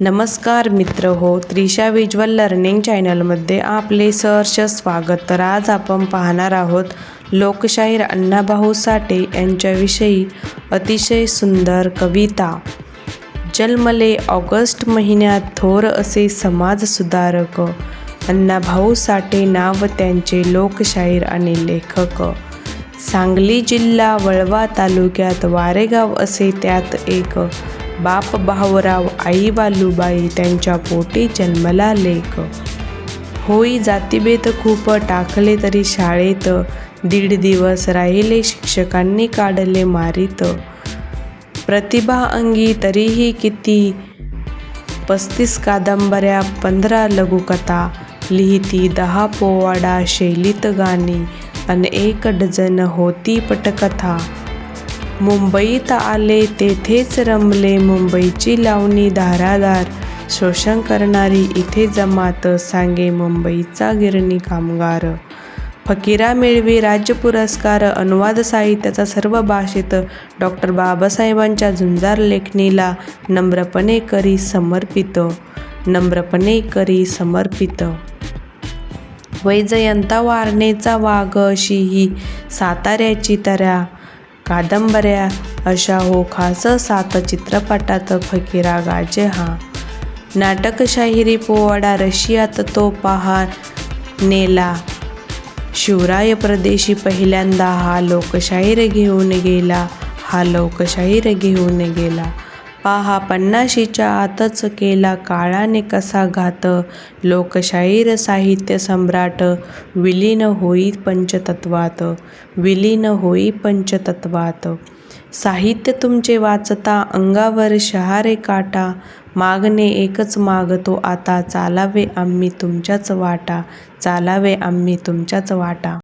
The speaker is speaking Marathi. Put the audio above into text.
नमस्कार मित्र हो त्रिशा विज्वल लर्निंग चॅनलमध्ये आपले सहर्ष स्वागत. तर आज आपण पाहणार आहोत लोकशाहीर अण्णाभाऊ साठे यांच्याविषयी अतिशय सुंदर कविता. जन्मले ऑगस्ट महिन्यात थोर असे समाजसुधारक अण्णाभाऊ साठे नाव त्यांचे लोकशाहीर आणि लेखक. सांगली जिल्हा वळवा तालुक्यात वारेगाव असे त्यात एक बाप भाऊराव आई बालूबाई त्यांच्या पोटी जन्मला लेख. होई जातीभेद खूप टाकले तरी शाळेत दीड दिवस राहिले शिक्षकांनी काढले मारीत. प्रतिभा अंगी तरीही किती? पस्तीस कादंबऱ्या पंधरा लघुकथा लिहिती दहा पोवाडा शैलीत गाणी अन एक डझन होती पटकथा. मुंबईत आले तेथेच रमले मुंबईची लावणी धारादार शोषण करणारी इथे जमात सांगे मुंबईचा गिरणी कामगार. फकीरा मिळवी राज्य पुरस्कार अनुवाद साहित्याचा सर्व भाषेत डॉक्टर बाबासाहेबांच्या झुंजार लेखणीला नम्रपणे करी समर्पित. नम्रपणे करी समर्पित. वैजयंता वारणेचा वाघ अशी ही साताऱ्याची तऱ्या. कादंबऱ्या अशा हो खास सात चित्रपटात फकीरा गाजे हा. नाटकशाहिरी पोवाडा रशियात तो पहा नेला. शिवराय प्रदेशी पहिल्यांदा हा लोकशाहीर घेऊन गेला हा लोकशाहीर घेऊन गेला. पाहा पन्नाशीच्या आतच केला काळाने कसा घात. लोकशाहीर साहित्य सम्राट विलीन होई पंचतत्वात विलीन होई पंचतत्वात. साहित्य तुमचे वाचता अंगावर शहारे काटा. मागणे एकच मागतो आता चालावे आम्ही तुमच्याच वाटा. चालावे आम्ही तुमच्याच वाटा.